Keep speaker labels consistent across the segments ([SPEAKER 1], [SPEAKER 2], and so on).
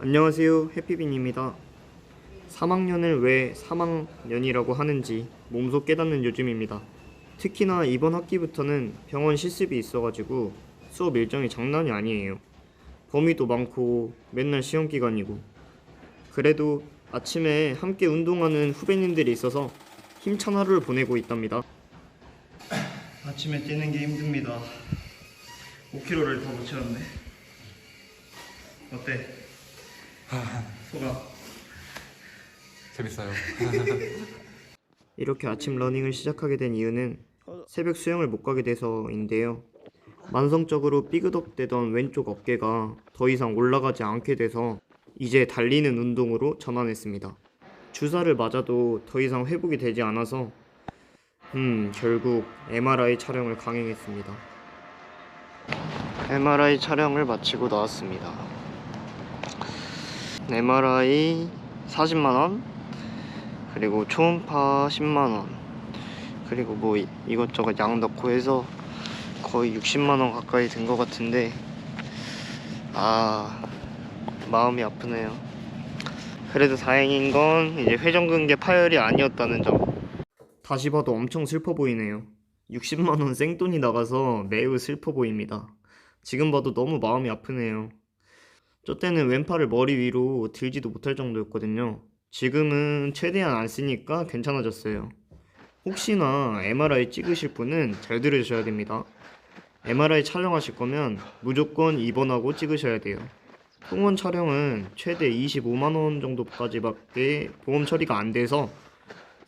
[SPEAKER 1] 안녕하세요 해피빈입니다. 3학년을 왜 3학년이라고 하는지 몸소 깨닫는 요즘입니다. 특히나 이번 학기부터는 병원 실습이 있어가지고 수업 일정이 장난이 아니에요. 범위도 많고 맨날 시험 기간이고. 그래도 아침에 함께 운동하는 후배님들이 있어서 힘찬 하루를 보내고 있답니다. 아침에 뛰는 게 힘듭니다. 5km를 더 못 채웠네 어때? 소감
[SPEAKER 2] 재밌어요.
[SPEAKER 1] 이렇게 아침 러닝을 시작하게 된 이유는 새벽 수영을 못 가게 돼서인데요. 만성적으로 삐그덕대던 왼쪽 어깨가 더 이상 올라가지 않게 돼서 이제 달리는 운동으로 전환했습니다. 주사를 맞아도 더 이상 회복이 되지 않아서 음 결국 MRI 촬영을 강행했습니다. MRI 촬영을 마치고 나왔습니다. MRI 40만 원, 그리고 초음파 10만 원, 그리고 뭐 이- 이것저것 양 넣고 해서 거의 60만 원 가까이 든 것 같은데 아 마음이 아프네요. 그래도 다행인 건 이제 회전근개 파열이 아니었다는 점. 다시 봐도 엄청 슬퍼 보이네요. 60만 원 생돈이 나가서 매우 슬퍼 보입니다. 지금 봐도 너무 마음이 아프네요. 저 때는 왼팔을 머리 위로 들지도 못할 정도였거든요. 지금은 최대한 안 쓰니까 괜찮아졌어요. 혹시나 MRI 찍으실 분은 잘 들으셔야 됩니다. MRI 촬영하실 거면 무조건 입원하고 찍으셔야 돼요. 통원 촬영은 최대 25만 원 정도까지밖에 보험 처리가 안 돼서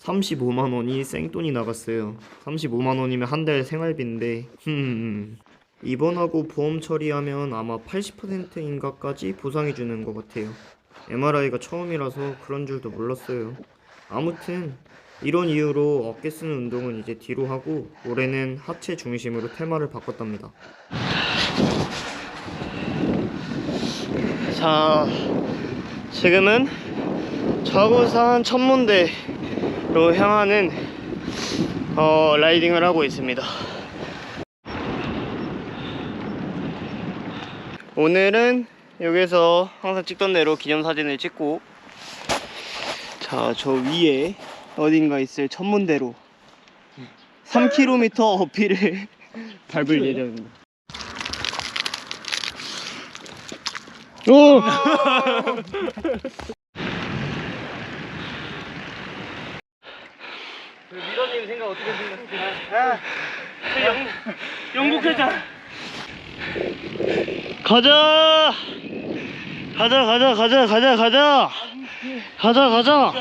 [SPEAKER 1] 35만 원이 생돈이 나갔어요. 35만 원이면 한 달 생활비인데 흠 입원하고 보험 처리하면 아마 80%인가까지 보상해 주는 것 같아요. MRI가 처음이라서 그런 줄도 몰랐어요. 아무튼 이런 이유로 어깨 쓰는 운동은 이제 뒤로 하고 올해는 하체 중심으로 테마를 바꿨답니다. 자, 지금은 자구산 천문대로 향하는 어, 라이딩을 하고 있습니다. 오늘은 여기서 항상 찍던 대로 기념사진을 찍고 자, 저 위에 어딘가 있을 천문대로 3km 어필을 밟을 예정입니다. 오! 미러님 생각 어떻게 생각하세요? 영, 영국 회장 가자! 가자, 가자, 가자, 가자, 가자! 가자, 가자!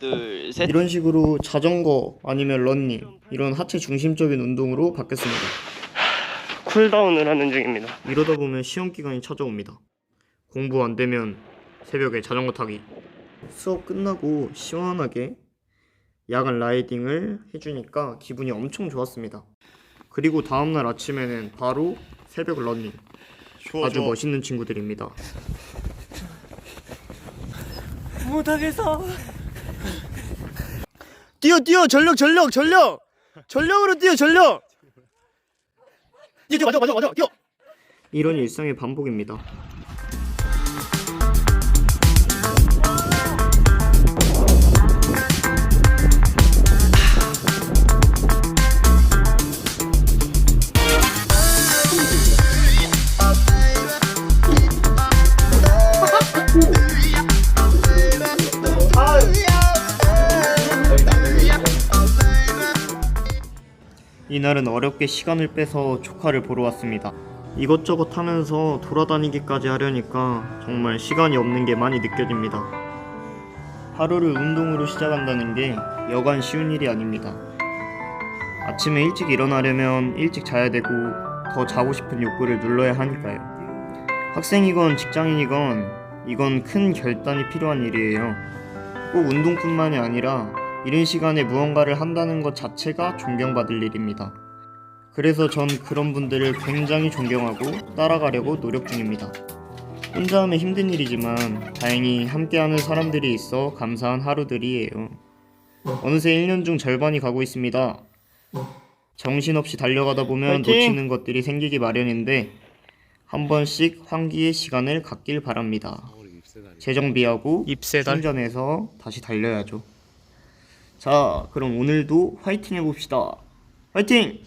[SPEAKER 1] 둘, 이런 식으로 자전거 아니면 런닝 이런 하체 중심적인 운동으로 바뀌었습니다. 쿨다운을 하는 중입니다. 이러다 보면 시험 기간이 찾아옵니다. 공부 안 되면 새벽에 자전거 타기. 수업 끝나고 시원하게 야간 라이딩을 해주니까 기분이 엄청 좋았습니다. 그리고 다음날 아침에는 바로 새벽 런닝. 아주 멋있는 친구들입니다.
[SPEAKER 3] 못하겠어.
[SPEAKER 1] 뛰어 뛰어 전력 전력 전력! 전력으로 뛰어 전력! 뛰어 뛰어 맞아 맞아 맞아 뛰어! 이런 일상의 반복입니다 이날은 어렵게 시간을 빼서 조카를 보러 왔습니다. 이것저것 하면서 돌아다니기까지 하려니까 정말 시간이 없는 게 많이 느껴집니다. 하루를 운동으로 시작한다는 게 여간 쉬운 일이 아닙니다. 아침에 일찍 일어나려면 일찍 자야 되고 더 자고 싶은 욕구를 눌러야 하니까요. 학생이건 직장인이건 이건 큰 결단이 필요한 일이에요. 꼭 운동뿐만이 아니라 이른 시간에 무언가를 한다는 것 자체가 존경받을 일입니다. 그래서 전 그런 분들을 굉장히 존경하고 따라가려고 노력 중입니다. 혼자 하면 힘든 일이지만 다행히 함께하는 사람들이 있어 감사한 하루들이에요. 어느새 1년 중 절반이 가고 있습니다. 정신없이 달려가다 보면 놓치는 것들이 생기기 마련인데 한 번씩 환기의 시간을 갖길 바랍니다. 재정비하고 충전해서 다시 달려야죠. 자, 그럼 오늘도 화이팅 해봅시다. 화이팅!